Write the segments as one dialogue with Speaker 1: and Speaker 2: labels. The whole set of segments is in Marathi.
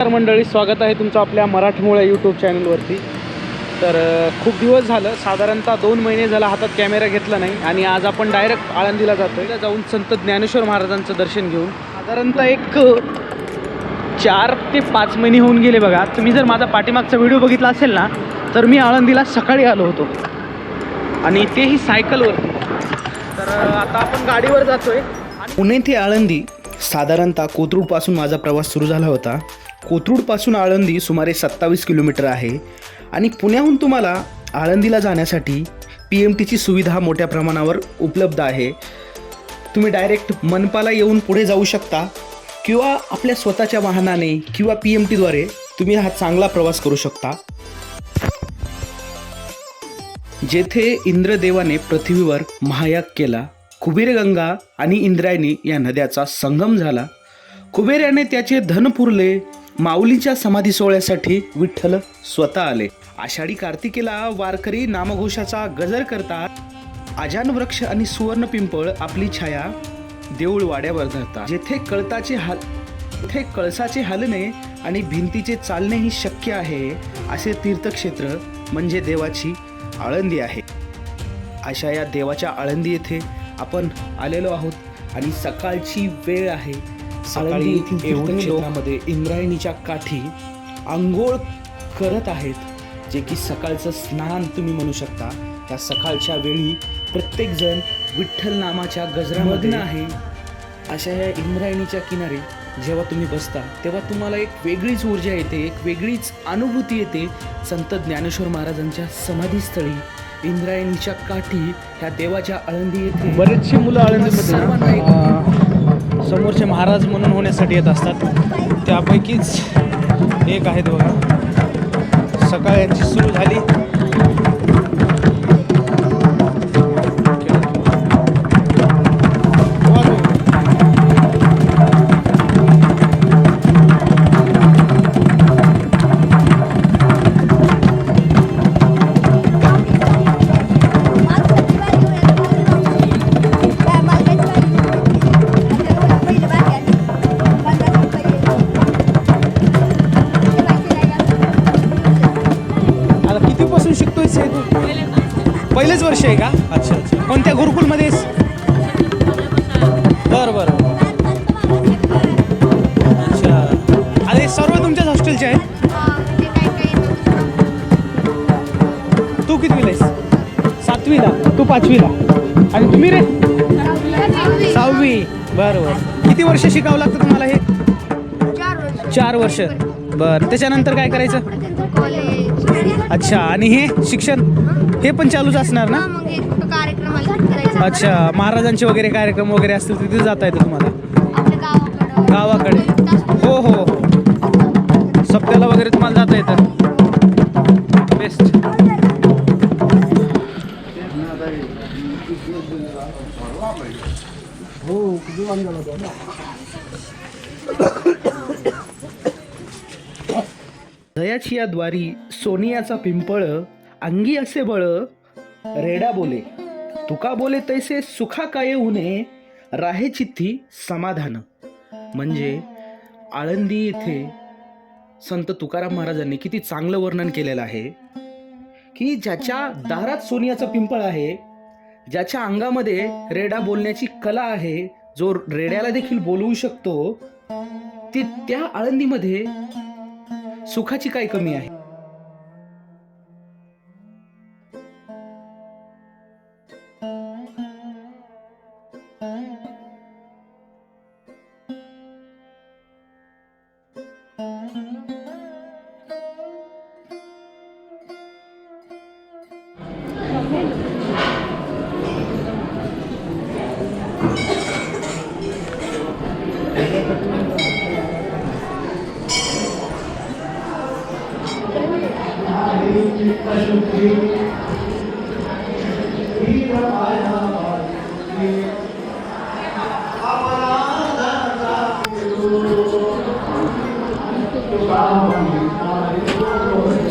Speaker 1: नमस्कार मंडळी स्वागत आहे तुमचं आपल्या मराठमोळ्या यूट्यूब चॅनलवरती तर खूप दिवस झालं साधारणतः दोन महिने झाला हातात कॅमेरा घेतला नाही आणि आज आपण डायरेक्ट आळंदीला जातो तिला जाऊन संत ज्ञानेश्वर महाराजांचं दर्शन घेऊन. साधारणतः एक चार ते पाच महिने होऊन गेले बघा. तुम्ही जर माझा पाठीमागचा व्हिडिओ बघितला असेल ना तर मी आळंदीला सकाळी आलो होतो. आणि तेही सायकलवरती तर आता आपण गाडीवर जातोय. पुणे ते आळंदी साधारणतः कोथरूडपासून माझा प्रवास सुरू झाला होता. कोथरूडपासून आळंदी सुमारे सत्तावीस किलोमीटर आहे आणि पुण्याहून तुम्हाला आळंदीला जाण्यासाठी पी एम टीची सुविधा मोठ्या प्रमाणावर उपलब्ध आहे. तुम्ही डायरेक्ट मनपाला येऊन पुढे जाऊ शकता किंवा आपल्या स्वतःच्या वाहनाने किंवा पी एम टीद्वारे तुम्ही हा चांगला प्रवास करू शकता. जेथे इंद्रदेवाने पृथ्वीवर महायाग केला कुबेरगंगा आणि इंद्रायणी या नद्याचा संगम झाला. कुबेराने त्याचे धन पुरले माऊलीच्या समाधी सोहळ्यासाठी विठ्ठल स्वतः आले. आषाढी कार्तिकेला वारकरी नामघोषाचा गजर करतात. आजान वृक्ष आणि सुवर्ण पिंपळ आपली छाया देऊळ वाड्यावर धरतात. जेथे कळताचे हाल तेथे कळसाचे हलणे आणि भिंतीचे चालणेही शक्य आहे असे तीर्थक्षेत्र म्हणजे देवाची आळंदी आहे. अशा या देवाच्या आळंदी येथे आपण आलेलो आहोत आणि सकाळची वेळ आहे. सकाळी एवढे क्षेत्रामध्ये इंद्रायणीच्या काठी आंघोळ करत आहेत जे की सकाळचं स्नान तुम्ही म्हणू शकता. त्या सकाळच्या वेळी प्रत्येक जण विठ्ठल नामाच्या गजरामग्न आहे. अशा या इंद्रायणीच्या किनारी जेव्हा तुम्ही बसता तेव्हा तुम्हाला एक वेगळीच ऊर्जा येते एक वेगळीच अनुभूती येते. संत ज्ञानेश्वर महाराजांच्या समाधीस्थळी इंद्रायणीच्या काठी ह्या देवाच्या आळंदी येथे बरेचसे मुलं आळंदीमध्ये समोरचे महाराज म्हणून होण्यासाठी येत असतात. त्यापैकीच एक आहेत बघा. सकाळ यांची सुरू झाली. पहिलेच वर्ष आहे का? अच्छा अच्छा. कोणत्या गुरुकुलमध्ये? बरं बरं. अच्छा. हे सर्व तुमच्याच हॉस्टेलचे आहेत? तू कितवीला आहेस? सातवीला. तू पाचवीला. आणि तुम्ही रे? सहावी. बरं बरं. किती वर्ष शिकावं लागतं तुम्हाला हे? चार वर्ष. बरं त्याच्यानंतर काय करायचं? अच्छा आणि हे शिक्षण हे पण चालूच असणार ना?
Speaker 2: कार्यक्रमाला
Speaker 1: अच्छा महाराजांचे वगैरे कार्यक्रम वगैरे असतील तिथे जाता येतं तुम्हाला? गावाकडे. हो हो हो. सप्त्याला वगैरे तुम्हाला जाता येतं. बेस्ट दयाची या द्वारी सोनियाचा पिंपळ अंगी असे बळ रेडा बोले. तुका बोले तैसे सुखा काय उने राहे चित्ती समाधान. म्हणजे आळंदी येथे संत तुकाराम महाराजांनी किती चांगलं वर्णन केलेलं आहे की ज्याच्या दारात सोनियाचं पिंपळ आहे ज्याच्या अंगामध्ये रेडा बोलण्याची कला आहे जो रेड्याला देखील बोलवू शकतो ते त्या आळंदीमध्ये सुखाची काय कमी आहे?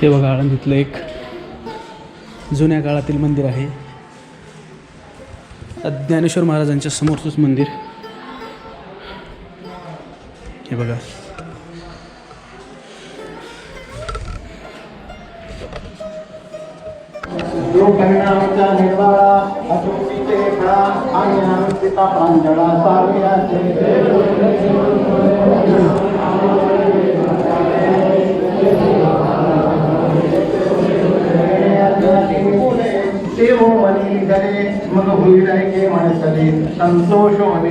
Speaker 1: हे बघा आळंदीतलं एक जुन्या काळातील मंदिर आहे. ज्ञानेश्वर महाराजांच्या समोरचंच मंदिर. हे बघा.
Speaker 3: जो करुणाचा निर्वाळा अतुटीचे प्राण आणि आनंदिता प्रांजळा सारयाचे देव मनी गरे मग होईल ऐके म्हणतले संतोष
Speaker 1: होणे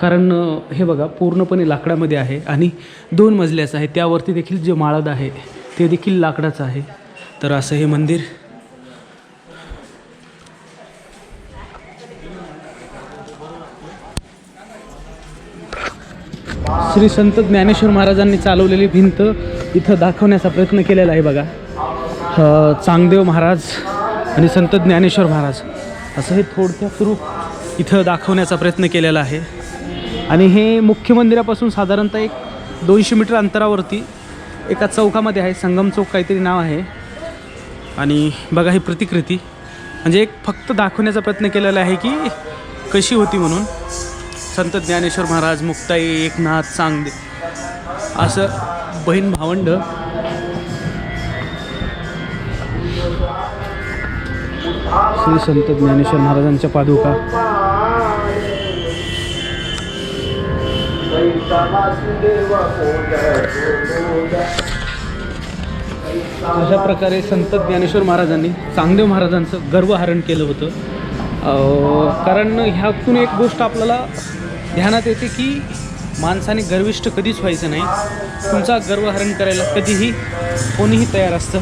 Speaker 1: कारण हे बघा पूर्णपणे लाकडामध्ये आहे आणि दोन मजल्याचं आहे त्यावरती देखील जे माळद आहे ते देखील लाकडाचं आहे. तर असं हे मंदिर. श्री संत ज्ञानेश्वर महाराजांनी चालवलेली भिंत इथं दाखवण्याचा प्रयत्न केलेला आहे बघा. चांगदेव महाराज आणि संत ज्ञानेश्वर महाराज. असं हे थोडक्यात स्वरूप इथं दाखवण्याचा प्रयत्न केलेला आहे. आणि हे मुख्य मंदिरापासून साधारणतः एक दोनशे मीटर अंतरावरती एका चौकामध्ये आहे. संगम चौक काहीतरी नाव आहे. आणि बघा ही प्रतिकृती. म्हणजे एक फक्त दाखवण्याचा प्रयत्न केलेला आहे की कशी होती म्हणून. संत ज्ञानेश्वर महाराज मुक्ताई एकनाथ सांगदे. असं बहीण भावंड. श्री संत ज्ञानेश्वर महाराजांच्या पादुका. अशा प्रकारे संत ज्ञानेश्वर महाराजांनी चांगदेव महाराजांचं गर्वहरण केलं होतं. कारण ह्यातून एक गोष्ट आपल्याला ध्यानात येते की माणसाने गर्विष्ठ कधीच व्हायचं नाही. तुमचा गर्वहरण करायला कधीही कोणीही तयार असतं.